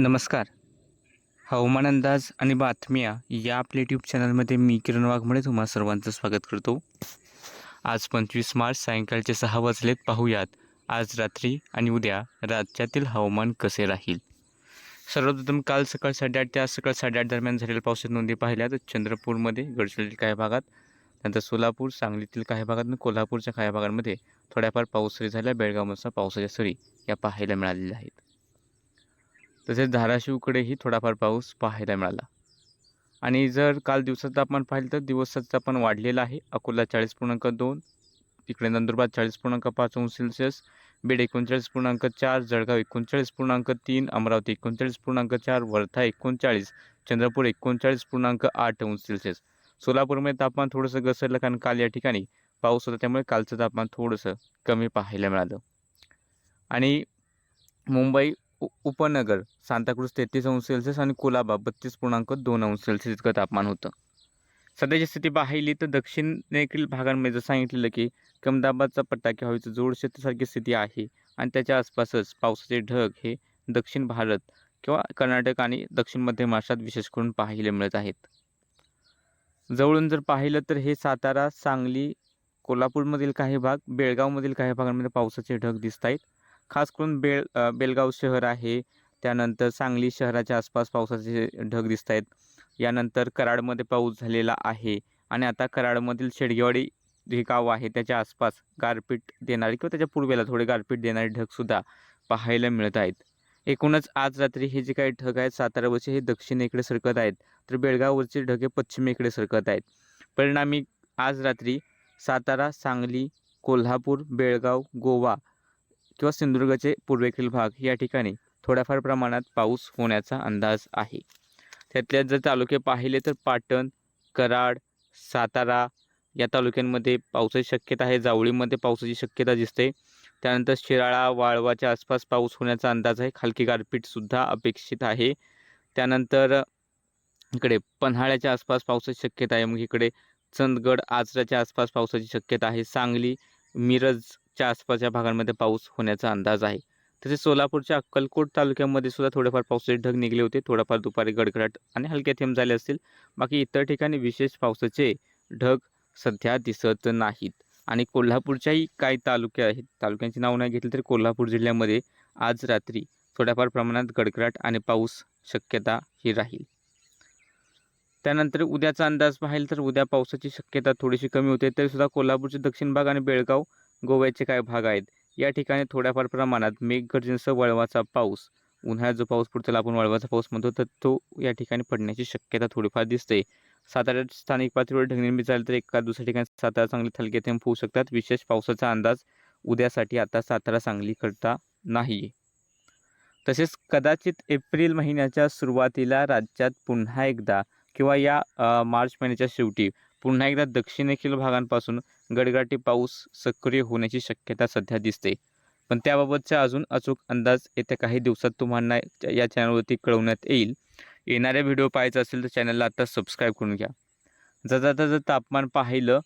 नमस्कार. हवामान अंदाज आणि बातम्या या आपल्या यूट्यूब चॅनलमध्ये मी किरण वाघमळे तुम्हा सर्वांचं स्वागत करतो. आज पंचवीस मार्च सायंकाळचे सहा वाजलेत. पाहूयात. आज रात्री आणि उद्या राज्यातील हवामान कसे राहील? सर्वप्रथम काल सकाळ साडेआठ ते आज सकाळ साडेआठ दरम्यान झालेल्या पावसाच्या नोंदी पाहिल्या तर चंद्रपूरमध्ये गडचिरोलीतील काही भागात नंतर सोलापूर सांगलीतील काही भागात आणि कोल्हापूरच्या काही भागांमध्ये थोड्याफार पाऊस सरी झाल्या. बेळगावमधचा पावसाच्या सरी या पाहायला मिळालेल्या आहेत. तसेच धाराशिवकडेही थोडाफार पाऊस पाहायला मिळाला. आणि जर काल दिवसाचं तापमान पाहिलं तर दिवसाचं तापमान वाढलेलं आहे. अकोला चाळीस पूर्णांक दोन इकडे नंदुरबार चाळीस पूर्णांक पाच अंश सेल्सिअस बीड एकोणचाळीस पूर्णांक चार जळगाव एकोणचाळीस पूर्णांक तीन अमरावती एकोणचाळीस पूर्णांक चार वर्धा एकोणचाळीस चंद्रपूर एकोणचाळीस पूर्णांक आठ अंश सेल्सिअस. सोलापूरमध्ये तापमान थोडंसं घसरलं कारण काल या ठिकाणी पाऊस होता त्यामुळे कालचं तापमान थोडंसं कमी पाहायला मिळालं. आणि मुंबई उपनगर सांताक्रूज तेहतीस अंश सेल्सिअस आणि कुलाबा बत्तीस पूर्णांक दोन अंश सेल्सिअस इतकं तापमान होतं. सध्याची स्थिती पाहिली तर दक्षिणेकडील भागांमध्ये जर सांगितलेलं की कमदाबादचा पट्टा किंवा हवेचं जोड क्षेत्रासारखी स्थिती आहे आणि त्याच्या आसपासच पावसाचे ढग हे दक्षिण भारत किंवा कर्नाटक आणि दक्षिण मध्य महाराष्ट्रात विशेष करून पाहायला मिळत आहेत. जवळून जर पाहिलं तर हे सातारा सांगली कोल्हापूरमधील काही भाग बेळगावमधील काही भागांमध्ये पावसाचे ढग दिसत आहेत. खास करून बेळ बेळगाव शहर आहे. त्यानंतर सांगली शहराच्या आसपास पावसाचे ढग दिसत आहेत. यानंतर कराडमध्ये पाऊस झालेला आहे आणि आता कराडमधील शेडगेवाडी हे गाव आहे त्याच्या आसपास गारपीट देणारे किंवा त्याच्या पूर्वेला थोडे गारपीट देणारे ढगसुद्धा पाहायला मिळत आहेत. एकूणच आज रात्री हे जे काही ढग आहेत सातारावरचे हे दक्षिणेकडे सरकत आहेत तर बेळगाववरचे ढग हे पश्चिमेकडे सरकत आहेत. परिणामी आज रात्री सातारा सांगली कोल्हापूर बेळगाव गोवा किंवा सिंधुदुर्गचे पूर्वेकडील भाग या ठिकाणी थोड्याफार प्रमाणात पाऊस होण्याचा अंदाज आहे. त्यातल्या जर तालुके पाहिले तर पाटण कराड सातारा या तालुक्यांमध्ये पावसाची शक्यता आहे. जावळीमध्ये पावसाची शक्यता दिसते. त्यानंतर शिराळा वाळवाच्या आसपास पाऊस होण्याचा अंदाज आहे. खालकी गारपीटसुद्धा अपेक्षित आहे. त्यानंतर इकडे पन्हाळ्याच्या आसपास पावसाची शक्यता आहे. मग इकडे चंदगड आजराच्या आसपास पावसाची शक्यता आहे. सांगली मिरज च्या आसपासच्या भागांमध्ये पाऊस होण्याचा अंदाज आहे. तसेच सोलापूरच्या अक्कलकोट तालुक्यामध्ये सुद्धा थोडेफार पावसाचे ढग निघले होते. थोडाफार दुपारी गडगडाट आणि हलक्या थेंब झाले असतील. बाकी इतर ठिकाणी विशेष पावसाचे ढग सध्या दिसत नाहीत. आणि कोल्हापूरच्याही काही तालुके आहेत. तालुक्यांची नाव नाही घेतली तरी कोल्हापूर जिल्ह्यामध्ये आज रात्री थोड्याफार प्रमाणात गडगडाट आणि पाऊस शक्यता ही राहील. त्यानंतर उद्याचा अंदाज पाहिला तर उद्या पावसाची शक्यता थोडीशी कमी होते. तरीसुद्धा कोल्हापूरचे दक्षिण भाग आणि बेळगाव गोव्याचे काय भाग आहेत. या ठिकाणी थोड्याफार प्रमाणात मेघगर्जनेसह वळवाचा पाऊस उन्हाळ्यात जो पाऊस पडतो त्याला आपण वळवाचा पाऊस म्हणतो तर तो या ठिकाणी पडण्याची शक्यता थोडीफार दिसते. साताऱ्यात स्थानिक पातळीवर ढगनिर्मिती झाली तर एका दुसऱ्या ठिकाणी सातारा सांगली थलके थेंब होऊ शकतात. विशेष पावसाचा अंदाज उद्यासाठी आता सातारा सांगली करता नाही. तसेच कदाचित एप्रिल महिन्याच्या सुरुवातीला राज्यात पुन्हा एकदा किंवा या मार्च महिन्याच्या शेवटी पुन्हा एकदा दक्षिणेखील भागांपासून गडगडाटी पाऊस सक्रिय होण्याची शक्यता सध्या दिसते. पण त्याबाबतचा अजून अचूक अंदाज येत्या काही दिवसात तुम्हाला या चॅनलवरती कळवण्यात येईल. येणाऱ्या व्हिडिओ पाहायचा असेल तर चॅनलला आता सबस्क्राईब करून घ्या. जर जर तापमान पाहिलं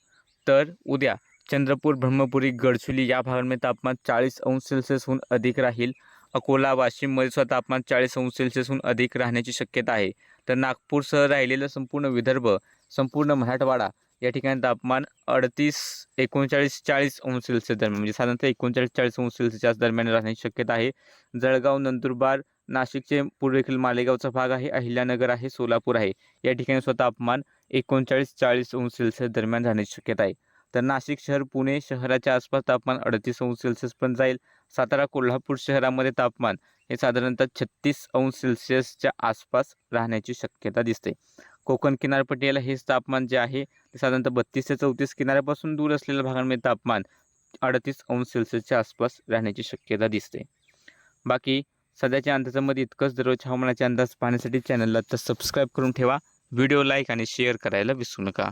तर उद्या चंद्रपूर ब्रह्मपुरी गडचुली या भागांमध्ये तापमान चाळीस अंश सेल्सिअसहून अधिक राहील. अकोला वाशिममध्ये सुद्धा तापमान चाळीस अंश सेल्सिअसहून अधिक राहण्याची शक्यता आहे. तर नागपूरसह राहिलेलं संपूर्ण विदर्भ संपूर्ण मराठवाडा या ठिकाणी तापमान अडतीस एकोणचाळीस चाळीस अंश सेल्सिअस दरम्यान म्हणजे साधारणतः एकोणचाळीस चाळीस अंश सेल्सिअस दरम्यान राहण्याची शक्यता आहे. जळगाव नंदुरबार नाशिकचे पूर्वेकडील मालेगावचा भाग आहे अहिल्यानगर आहे सोलापूर आहे. या ठिकाणी स्वतः तापमान एकोणचाळीस चाळीस अंश सेल्सिअस दरम्यान राहण्याची शक्यता आहे. तर नाशिक शहर पुणे शहराच्या आसपास तापमान अडतीस अंश सेल्सिअस पण जाईल. सातारा कोल्हापूर शहरामध्ये तापमान हे साधारणतः छत्तीस अंश सेल्सिअसच्या आसपास राहण्याची शक्यता दिसते. कोकण किनारपट्टीला हेच तापमान जे आहे ते साधारणतः बत्तीस ते चौतीस किनाऱ्यापासून दूर असलेल्या भागांमध्ये तापमान अडतीस अंश सेल्सिअसच्या आसपास राहण्याची शक्यता दिसते. बाकी सध्याच्या अंदाजामध्ये इतकंच. दररोज हवामानाचे अंदाज पाहण्यासाठी चॅनलला तर सबस्क्राईब करून ठेवा. व्हिडिओ लाईक आणि शेअर करायला विसरू नका.